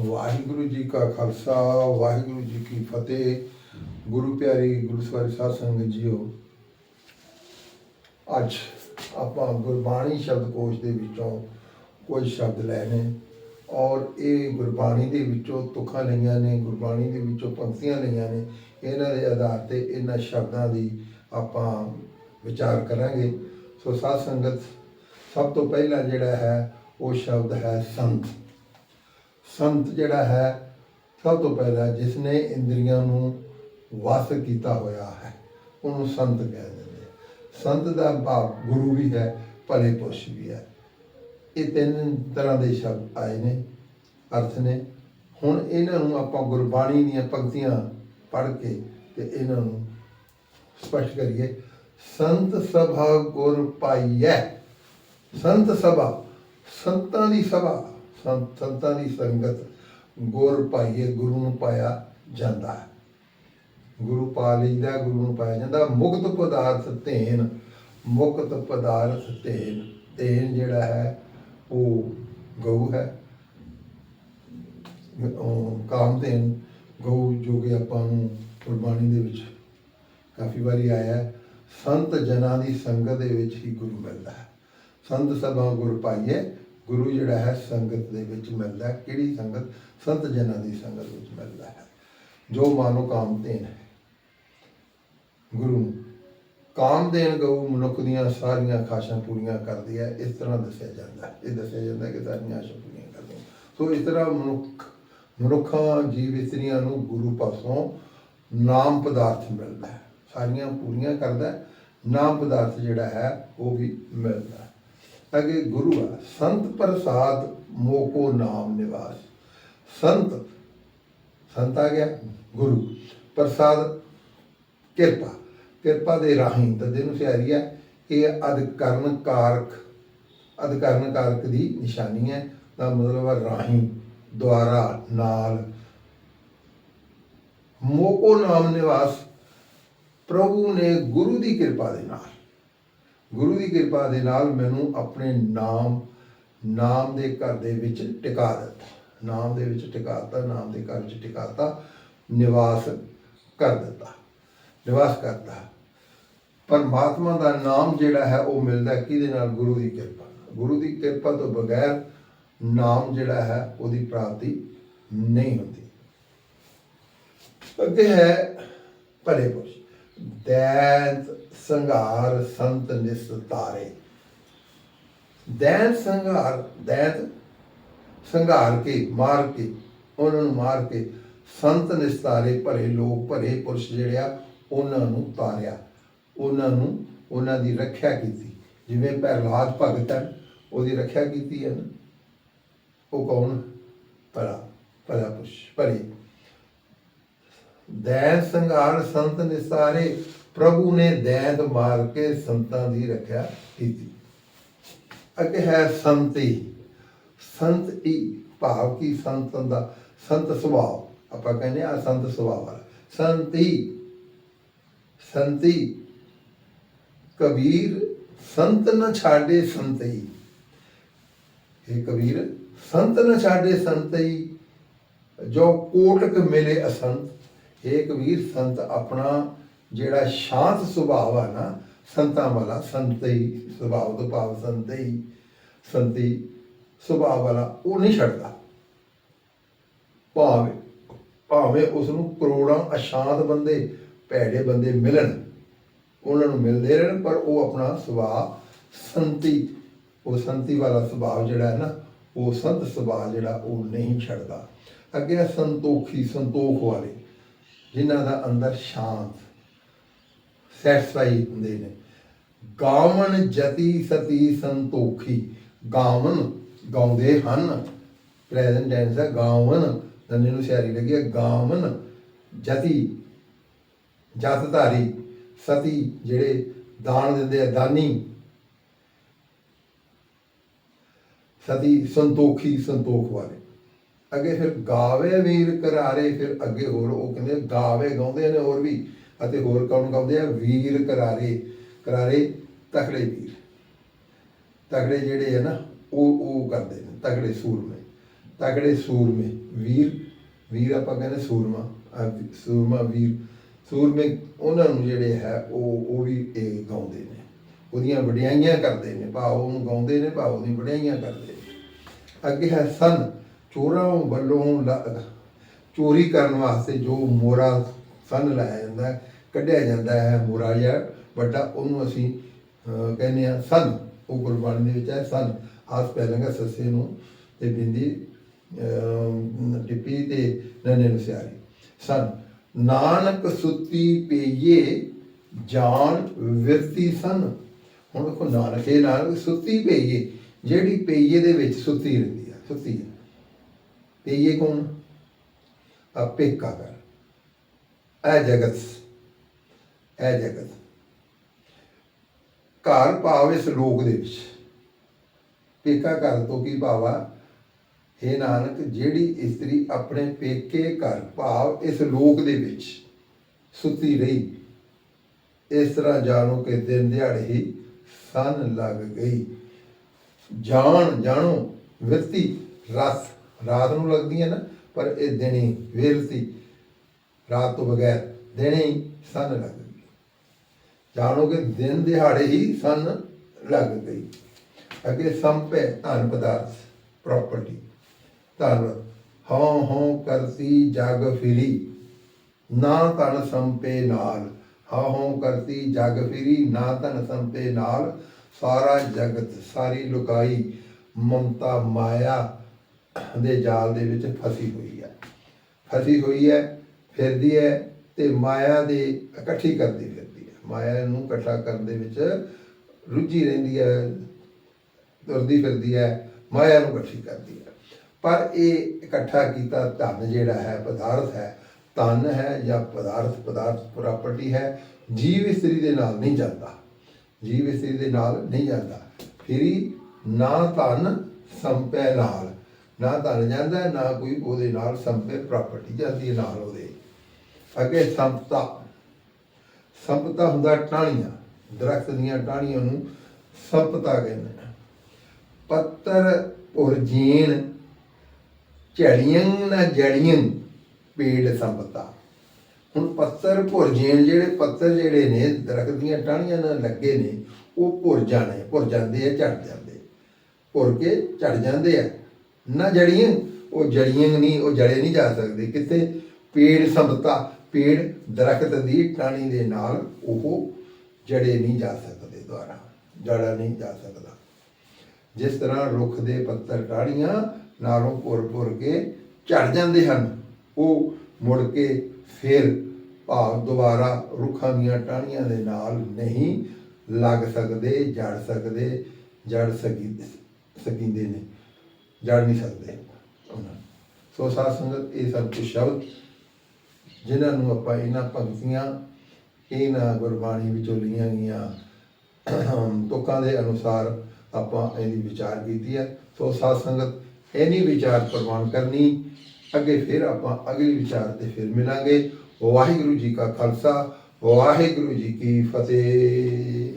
ਵਾਹਿਗੁਰੂ ਜੀ ਕਾ ਖਾਲਸਾ, ਵਾਹਿਗੁਰੂ ਜੀ ਕੀ ਫਤਿਹ। ਗੁਰੂ ਪਿਆਰੀ ਗੁਰੂ ਸਵਾਰੀ ਸਾਧ ਸੰਗਤ ਜੀਓ, ਅੱਜ ਆਪਾਂ ਗੁਰਬਾਣੀ ਸ਼ਬਦਕੋਸ਼ ਦੇ ਵਿੱਚੋਂ ਕੁਝ ਸ਼ਬਦ ਲਏ ਨੇ ਔਰ ਇਹ ਗੁਰਬਾਣੀ ਦੇ ਵਿੱਚੋਂ ਤੁਕਾਂ ਲਈਆਂ ਨੇ, ਗੁਰਬਾਣੀ ਦੇ ਵਿੱਚੋਂ ਪੰਕਤੀਆਂ ਲਈਆਂ ਨੇ। ਇਹਨਾਂ ਦੇ ਆਧਾਰ ਤੇ ਇਹਨਾਂ ਸ਼ਬਦਾਂ ਦੀ ਆਪਾਂ ਵਿਚਾਰ ਕਰਾਂਗੇ। ਸੋ ਸਾਧ ਸੰਗਤ, ਸਭ ਤੋਂ ਪਹਿਲਾ ਜਿਹੜਾ ਹੈ, ਉਹ ਸ਼ਬਦ ਹੈ ਸੰਤ। ਸੰਤ ਜਿਹੜਾ ਹੈ, ਸਭ ਤੋਂ ਪਹਿਲਾਂ ਜਿਸ ਨੇ ਇੰਦਰੀਆਂ ਨੂੰ ਵਸ ਕੀਤਾ ਹੋਇਆ ਹੈ, ਉਹਨੂੰ ਸੰਤ ਕਹਿ ਦਿੰਦੇ ਸੰਤ ਦਾ ਭਾਵ ਗੁਰੂ ਵੀ ਹੈ, ਭਲੇ ਪੁਰਸ਼ ਵੀ ਹੈ। ਇਹ ਤਿੰਨ ਤਰ੍ਹਾਂ ਦੇ ਸ਼ਬਦ ਆਏ ਨੇ, ਅਰਥ ਨੇ। ਹੁਣ ਇਹਨਾਂ ਨੂੰ ਆਪਾਂ ਗੁਰਬਾਣੀ ਦੀਆਂ ਪੰਕਤੀਆਂ ਪੜ੍ਹ ਕੇ ਤੇ ਇਹਨਾਂ ਨੂੰ ਸਪਸ਼ਟ ਕਰੀਏ। ਸੰਤ ਸਭਾ ਗੁਰ ਪਾਈਐ। ਸੰਤ ਸਭਾ, ਸੰਤਾਂ ਦੀ ਸਭਾ। ਸੰਤ ਸੰਤਾਂ ਦੀ ਸੰਗਤ ਗੁਰ ਪਾਈਏ, ਗੁਰੂ ਨੂੰ ਪਾਇਆ ਜਾਂਦਾ ਹੈ। ਗੁਰੂ ਪਾ ਲਈਦਾ, ਗੁਰੂ ਨੂੰ ਪਾਇਆ ਜਾਂਦਾ। ਮੁਕਤ ਪਦਾਰਥ ਧੇਨ, ਮੁਕਤ ਪਦਾਰਥ ਧੇਨ। ਧੇਨ ਜਿਹੜਾ ਹੈ, ਉਹ ਗਊ ਹੈ। ਕਾਮ ਕਾਮਧੇਨ ਗਊ ਜੋ ਕਿ ਆਪਾਂ ਨੂੰ ਗੁਰਬਾਣੀ ਦੇ ਵਿੱਚ ਕਾਫੀ ਵਾਰੀ ਆਇਆ ਸੰਤ ਜਨਾਂ ਦੀ ਸੰਗਤ ਦੇ ਵਿੱਚ ਹੀ ਗੁਰੂ ਮਿਲਦਾ ਹੈ। ਸੰਤ ਸਭਾ ਗੁਰ ਪਾਈਏ ਗੁਰੂ ਜਿਹੜਾ ਹੈ, ਸੰਗਤ ਦੇ ਵਿੱਚ ਮਿਲਦਾ ਕਿਹੜੀ ਸੰਗਤ? ਸੰਤ ਜਨਾਂ ਦੀ ਸੰਗਤ ਵਿੱਚ ਮਿਲਦਾ ਹੈ। ਜੋ ਮਾਨੋ ਕਾਮ ਕਾਮਧੇਨ ਹੈ। ਗੁਰੂ ਕਾਮ ਕਾਮਦੇਨ ਗਊ ਮਨੁੱਖ ਦੀਆਂ ਸਾਰੀਆਂ ਖਾਸ਼ਾਂ ਪੂਰੀਆਂ ਕਰਦੀ ਹੈ। ਇਸ ਤਰ੍ਹਾਂ ਦੱਸਿਆ ਜਾਂਦਾ ਇਹ ਦੱਸਿਆ ਜਾਂਦਾ ਕਿ ਸਾਰੀਆਂ ਆਸ਼ਾ ਪੂਰੀਆਂ ਕਰਦੀ ਸੋ ਇਸ ਤਰ੍ਹਾਂ ਮਨੁੱਖ, ਮਨੁੱਖਾਂ, ਜੀਵ ਇਸਤਰੀਆਂ ਨੂੰ ਗੁਰੂ ਪਾਸੋਂ ਨਾਮ ਪਦਾਰਥ ਮਿਲਦਾ ਹੈ। ਸਾਰੀਆਂ ਪੂਰੀਆਂ ਕਰਦਾ ਨਾਮ ਪਦਾਰਥ ਜਿਹੜਾ ਹੈ, ਉਹ ਵੀ ਮਿਲਦਾ ਅਗੇ ਗੁਰੂ ਆ, ਸੰਤ ਪ੍ਰਸਾਦ ਮੋਕੋ ਨਾਮ ਨਿਵਾਸ। ਸੰਤ ਸੰਤ ਆ ਗਿਆ ਗੁਰੂ, ਪ੍ਰਸਾਦ ਕਿਰਪਾ। ਕਿਰਪਾ ਦੇ ਰਾਹੀਂ ਤਾਂ ਜਿਹਨੂੰ ਸਿਆਰੀ ਹੈ ਇਹ ਅਧਿਕਰਨ ਕਾਰਕ ਅਧਿਕਰਨ ਕਾਰਕ ਦੀ ਨਿਸ਼ਾਨੀ ਹੈ ਦਾ ਮਤਲਬ ਹੈ ਰਾਹੀਂ, ਦੁਆਰਾ, ਨਾਲ। ਮੋਕੋ ਨਾਮ ਨਿਵਾਸ, ਪ੍ਰਭੂ ਨੇ ਗੁਰੂ ਦੀ ਕਿਰਪਾ ਦੇ ਨਾਲ। ਗੁਰੂ ਦੀ ਕਿਰਪਾ ਦੇ ਨਾਲ ਮੈਨੂੰ ਆਪਣੇ ਨਾਮ ਨਾਮ ਦੇ ਘਰ ਦੇ ਵਿੱਚ ਟਿਕਾ ਦਿੱਤਾ। ਨਾਮ ਦੇ ਵਿੱਚ ਟਿਕਾਤਾ ਨਾਮ ਦੇ ਘਰ ਵਿੱਚ ਟਿਕਾਤਾ ਨਿਵਾਸ ਕਰ ਦਿੱਤਾ, ਨਿਵਾਸ ਕਰਦਾ ਪਰਮਾਤਮਾ ਦਾ ਨਾਮ ਜਿਹੜਾ ਹੈ ਉਹ ਮਿਲਦਾ ਕਿਹਦੇ ਨਾਲ? ਗੁਰੂ ਦੀ ਕਿਰਪਾ ਗੁਰੂ ਦੀ ਕਿਰਪਾ ਤੋਂ ਬਗੈਰ ਨਾਮ ਜਿਹੜਾ ਹੈ ਉਹਦੀ ਪ੍ਰਾਪਤੀ ਨਹੀਂ ਹੁੰਦੀ। ਅੱਗੇ ਹੈ ਭਲੇ ਪੁਰਸ਼। ਦੈਂਤ ਸੰਘਾਰ ਸੰਤ ਨਿਸਤਾਰੇ ਦੈਂਤ ਸੰਘਾਰ ਦੈਂਤ ਸੰਘਾਰ ਕੇ, ਮਾਰ ਕੇ, ਉਹਨਾਂ ਨੂੰ ਮਾਰ ਕੇ ਸੰਤ ਨਿਸਤਾਰੇ ਭਰੇ ਲੋਕ, ਭਰੇ ਪੁਰਸ਼ ਜਿਹੜੇ ਉਹਨਾਂ ਨੂੰ ਤਾਰਿਆ। ਉਹਨਾਂ ਨੂੰ ਉਹਨਾਂ ਦੀ ਰੱਖਿਆ ਕੀਤੀ। ਜਿਵੇਂ ਪ੍ਰਹਲਾਦ ਭਗਤ ਹੈ ਉਹਦੀ ਰੱਖਿਆ ਕੀਤੀ ਹੈ ਨਾ। ਉਹ ਕੌਣ? ਭਲਾ ਭਲਾ ਪੁਰਸ਼, ਭਰੇ। ਦੈਤ ਸੰਘਾਰ ਸੰਤ ਨਿਸਾਰੇ ਪ੍ਰਭੂ ਨੇ ਦੈਤ ਮਾਰ ਕੇ ਸੰਤਾਂ ਦੀ ਰੱਖਿਆ ਕੀਤੀ। ਅੱਗੇ ਹੈ ਸੰਤੀ ਸੰਤ ਹੀ ਭਾਵ ਕੀ ਸੰਤਨ ਦਾ ਸੰਤ ਸੁਭਾਅ। ਆਪਾਂ ਕਹਿੰਦੇ ਆ ਸੰਤ ਸੁਭਾਅ ਵਾਲਾ। ਸੰਤੀ ਸੰਤੀ ਕਬੀਰ ਸੰਤ ਨ ਛਾੜੇ ਸੰਤਈ ਇਹ ਕਬੀਰ, ਸੰਤ ਨ ਛਾੜੇ ਸੰਤਈ ਜੋ ਕੋਟਕ ਮਿਲੇ ਅਸੰਤ। ਇਹ ਕਬੀਰ, ਸੰਤ ਆਪਣਾ ਜਿਹੜਾ ਸ਼ਾਂਤ ਸੁਭਾਅ ਆ ਨਾ, ਸੰਤਾਂ ਵਾਲਾ, ਸੰਤਈ ਸੁਭਾਅ ਤੋਂ ਭਾਵ ਸੰਤਈ, ਸੰਤੀ ਸੁਭਾਅ ਵਾਲਾ, ਉਹ ਨਹੀਂ ਛੱਡਦਾ। ਭਾਵੇਂ ਭਾਵੇਂ ਉਸ ਨੂੰ ਕਰੋੜਾਂ ਅਸ਼ਾਂਤ ਬੰਦੇ, ਭੈੜੇ ਬੰਦੇ ਮਿਲਣ। ਉਹਨਾਂ ਨੂੰ ਮਿਲਦੇ ਰਹਿਣ, ਪਰ ਉਹ ਆਪਣਾ ਸੁਭਾਅ ਸੰਤੀ, ਉਹ ਸੰਤੀ ਵਾਲਾ ਸੁਭਾਅ ਜਿਹੜਾ ਹੈ ਨਾ, ਉਹ ਸੰਤ ਸੁਭਾਅ ਜਿਹੜਾ, ਉਹ ਨਹੀਂ ਛੱਡਦਾ। ਅੱਗੇ ਹੈ ਸੰਤੋਖੀ, ਸੰਤੋਖ ਵਾਲੇ, ਜਿਨ੍ਹਾਂ ਦਾ ਅੰਦਰ ਸ਼ਾਂਤ ਸੈਟੀਸਫਾਈ ਹੁੰਦੇ ਨੇ। ਗਾਵਨ ਜਤੀ ਸਤੀ ਸੰਤੋਖੀ। ਗਾਵਨ ਗਾਉਂਦੇ ਹਨ। ਪ੍ਰੈਜ਼ੈਂਟ ਟੈਂਸ ਹੈ ਗਾਵਨ ਨੰਨੇ ਨੂੰ ਸਿਆਰੀ ਲੱਗੀ ਹੈ ਗਾਵਨ ਜਤੀ। ਜਤ ਧਾਰੀ ਸਤੀ ਜਿਹੜੇ ਦਾਨ ਦਿੰਦੇ ਆ, ਦਾਨੀ। ਸਤੀ ਸੰਤੋਖੀ, ਸੰਤੋਖ ਵਾਲੇ। ਅੱਗੇ ਫਿਰ ਗਾਵੇ ਵੀਰ ਕਰਾਰੇ ਫਿਰ ਅੱਗੇ ਹੋਰ ਉਹ ਕਹਿੰਦੇ ਗਾਵੇ ਗਾਉਂਦੇ ਨੇ ਹੋਰ ਵੀ। ਅਤੇ ਹੋਰ ਕੌਣ ਗਾਉਂਦੇ ਆ? ਵੀਰ ਕਰਾਰੇ ਕਰਾਰੇ ਤਕੜੇ ਵੀਰ। ਤਗੜੇ ਜਿਹੜੇ ਆ ਨਾ, ਉਹ ਉਹ ਕਰਦੇ ਨੇ ਤਗੜੇ ਸੂਰਮੇ। ਤਕੜੇ ਸੂਰਮੇ ਵੀਰ ਵੀਰ ਆਪਾਂ ਕਹਿੰਦੇ ਸੂਰਮਾ ਸੂਰਮਾ ਵੀਰ। ਸੂਰਮੇ ਉਹਨਾਂ ਨੂੰ ਜਿਹੜੇ ਹੈ, ਉਹ ਉਹ ਵੀ ਇਹ ਗਾਉਂਦੇ ਨੇ। ਉਹਦੀਆਂ ਵਡਿਆਈਆਂ ਕਰਦੇ ਨੇ, ਭਾਵ ਉਹਨੂੰ ਗਾਉਂਦੇ ਨੇ, ਭਾਵ ਉਹਦੀ ਵਡਿਆਈਆਂ ਕਰਦੇ ਨੇ। ਅੱਗੇ ਹੈ ਸਨ, ਚੋਰਾਂ ਵੱਲੋਂ ਲ- ਚੋਰੀ ਕਰਨ ਵਾਸਤੇ ਜੋ ਮੋਰਾ ਸਨ ਲਾਇਆ ਜਾਂਦਾ ਕੱਢਿਆ ਜਾਂਦਾ ਹੈ ਮੋਰਾ ਜਾਂ ਵੱਡਾ ਉਹਨੂੰ ਅਸੀਂ ਕਹਿੰਦੇ ਆ ਸਨ ਉਹ ਗੁਰਬਾਣੀ ਦੇ ਵਿੱਚ ਹੈ ਸਨ ਆਸ ਪਹਿਲਾਂਗਾ ਸੱਸੇ ਨੂੰ ਤੇ ਬਿੰਦੀ ਟਿੱਪੀ ਤੇ ਨਨੇ ਨੂੰ ਸਿਆਰੀ। ਸਨ ਨਾਨਕ ਸੁੱਤੀ ਪਈਏ ਜਾਨ ਵਿਰਤੀ ਸਨ ਹੁਣ ਦੇਖੋ ਨਾਨਕ ਇਹ ਨਾਨਕ ਸੁੱਤੀ ਪਈਏ, ਜਿਹੜੀ ਪਈਏ ਦੇ ਵਿੱਚ ਸੁੱਤੀ ਰਹਿੰਦੀ ਆ, ਸੁੱਤੀ ਹੈ ਪਈਏ ਕੌਣ? ਆਪੇ ਕਾ ਕਰ ਇਹ ਜਗਤ ਇਹ ਜਗਤ। ਘਰ ਭਾਵ ਇਸ ਲੋਕ ਦੇ ਵਿੱਚ। ਪੇਕਾ ਘਰ ਤੋਂ ਕੀ ਭਾਵਾ ਹੈ ਨਾਨਕ, ਜਿਹੜੀ ਇਸਤਰੀ ਆਪਣੇ ਪੇਕੇ ਘਰ ਭਾਵ ਇਸ ਲੋਕ ਦੇ ਵਿੱਚ ਸੁੱਤੀ ਰਹੀ, ਇਸ ਤਰ੍ਹਾਂ ਜਾਣੋ ਕਿ ਦਿਨ ਦਿਹਾੜੇ ਹੀ ਸਨ ਲੱਗ ਗਈ। ਜਾਣ, ਜਾਣੋ ਵਿਰਤੀ ਰਸ ਰਾਤ ਨੂੰ ਲੱਗਦੀ ਹੈ ਨਾ, ਪਰ ਇਹ ਦਿਨੀ ਵਿਰਤੀ। ਰਾਤ ਤੋਂ ਬਗੈਰ ਦਿਨੇ ਹੀ ਸਨ ਲੱਗ ਜਾਣੋ ਕਿ ਦਿਨ ਦਿਹਾੜੇ ਹੀ ਸਨ ਲੱਗ ਗਈ। ਅੱਗੇ ਸੰਪੈ ਧਨ ਪਦਾਰਥ ਪ੍ਰਾਪਰਟੀ ਧਨ, ਹਉ ਹਉ ਕਰਤੀ ਜਗ ਫਿਰੀ। ਨਾ ਧਨ ਸੰਪੇ ਨਾਲ, ਹਉ ਹਉ ਕਰਤੀ ਜਗ ਫਿਰੀ। ਨਾ ਧਨ ਸੰਪੇ ਨਾਲ ਸਾਰਾ ਜਗਤ, ਸਾਰੀ ਲੁਕਾਈ, ਮਮਤਾ ਮਾਇਆ ਦੇ ਜਾਲ ਦੇ ਵਿੱਚ ਫਸੀ ਹੋਈ ਹੈ। ਫਸੀ ਹੋਈ ਹੈ, ਫਿਰਦੀ ਹੈ ਤੇ ਮਾਇਆ ਦੇ ਇਕੱਠੀ ਕਰਦੀ ਫਿਰਦੀ ਮਾਇਆ ਨੂੰ ਇਕੱਠਾ ਕਰਨ ਦੇ ਵਿੱਚ ਰੁੱਝੀ ਰਹਿੰਦੀ ਹੈ, ਤੁਰਦੀ ਫਿਰਦੀ ਹੈ, ਮਾਇਆ ਨੂੰ ਇਕੱਠੀ ਕਰਦੀ ਹੈ। ਪਰ ਇਹ ਇਕੱਠਾ ਕੀਤਾ ਧਨ ਜਿਹੜਾ ਹੈ, ਪਦਾਰਥ ਹੈ, ਧਨ ਹੈ ਜਾਂ ਪਦਾਰਥ ਪਦਾਰਥ ਪ੍ਰਾਪਰਟੀ ਹੈ, ਜੀਵ ਇਸਤਰੀ ਦੇ ਨਾਲ ਨਹੀਂ ਜਾਂਦਾ। ਜੀਵ ਇਸਤਰੀ ਦੇ ਨਾਲ ਨਹੀਂ ਜਾਂਦਾ। ਫਿਰੀ ਨਾ ਧਨ ਸੰਪੈ ਨਾਲ, ਨਾ ਧਨ ਜਾਂਦਾ, ਨਾ ਕੋਈ ਉਹਦੇ ਨਾਲ ਸੰਪੈ ਪ੍ਰਾਪਰਟੀ ਜਾਂਦੀ ਹੈ ਨਾਲ ਉਹਦੇ। ਅੱਗੇ ਸੰਪਤਾ ਸੰਪਤਾ ਹੁੰਦਾ ਟਾਹਣੀਆਂ, ਦਰਖਤ ਦੀਆਂ ਟਾਹਣੀਆਂ ਨੂੰ ਸੰਪਤਾ ਕਹਿੰਦੇ ਨੇ। ਪੱਤਰ ਉਰਜੀਨ ਝੜੀਆਂ ਨਾ ਜੜੀਆਂ, ਪੇੜ ਸੰਪਤਾ। ਹੁਣ ਪੱਤਰ ਭੁਰਜੀਨ ਜਿਹੜੇ ਪੱਤਰ ਜਿਹੜੇ ਨੇ, ਦਰਖਤ ਦੀਆਂ ਟਾਹਣੀਆਂ ਨਾਲ ਲੱਗੇ ਨੇ, ਉਹ ਭੁਰ ਜਾਣੇ ਭੁਰ ਜਾਂਦੇ ਆ, ਝੜ ਜਾਂਦੇ। ਭੁਰ ਕੇ ਝੜ ਜਾਂਦੇ ਆ। ਨਾ ਜੜੀਆਂ, ਉਹ ਜੜੀਆਂ ਨਹੀਂ, ਉਹ ਜੜੇ ਨਹੀਂ ਜਾ ਸਕਦੇ। ਕਿਤੇ ਪੇੜ ਸੰਪਤਾ। ਪੇੜ ਦਰਖਤ ਦੀ ਟਾਹਣੀ ਦੇ ਨਾਲ ਉਹ ਜੜੇ ਨਹੀਂ ਜਾ ਸਕਦੇ ਦੁਆਰਾ, ਜੜਾ ਨਹੀਂ ਜਾ ਸਕਦਾ। ਜਿਸ ਤਰ੍ਹਾਂ ਰੁੱਖ ਦੇ ਪੱਤਰ ਟਾਹਣੀਆਂ ਨਾਲੋਂ ਭੁਰ ਭੁਰ ਕੇ ਝੜ ਜਾਂਦੇ ਹਨ, ਉਹ ਮੁੜ ਕੇ ਫਿਰ ਭਾਵ ਦੁਬਾਰਾ ਰੁੱਖਾਂ ਦੀਆਂ ਟਾਹਣੀਆਂ ਦੇ ਨਾਲ ਨਹੀਂ ਲੱਗ ਸਕਦੇ, ਜੜ ਸਕਦੇ, ਜੜ ਸਕੀ ਸਕੀਂਦੇ ਨੇ, ਜੜ ਨਹੀਂ ਸਕਦੇ। ਸੋ ਸਾਧ ਸੰਗਤ, ਇਹ ਸਭ ਕੁਝ ਸ਼ਬਦ ਜਿਨ੍ਹਾਂ ਨੂੰ ਆਪਾਂ ਇਹਨਾਂ ਭਗਤੀਆਂ ਇਹਨਾਂ ਗੁਰਬਾਣੀ ਵਿੱਚੋਂ ਲਈਆਂ ਗਈਆਂ ਤੁਕਾਂ ਦੇ ਅਨੁਸਾਰ ਆਪਾਂ ਇਹਦੀ ਵਿਚਾਰ ਕੀਤੀ ਹੈ। ਸੋ ਸਾਧ ਸੰਗਤ, ਇਹਨੀ ਵਿਚਾਰ ਪ੍ਰਵਾਨ ਕਰਨੀ, ਅੱਗੇ ਫਿਰ ਆਪਾਂ ਅਗਲੀ ਵਿਚਾਰ ਤੇ ਫਿਰ ਮਿਲਾਂਗੇ। ਵਾਹਿਗੁਰੂ ਜੀ ਕਾ ਖਾਲਸਾ, ਵਾਹਿਗੁਰੂ ਜੀ ਕੀ ਫਤਿਹ।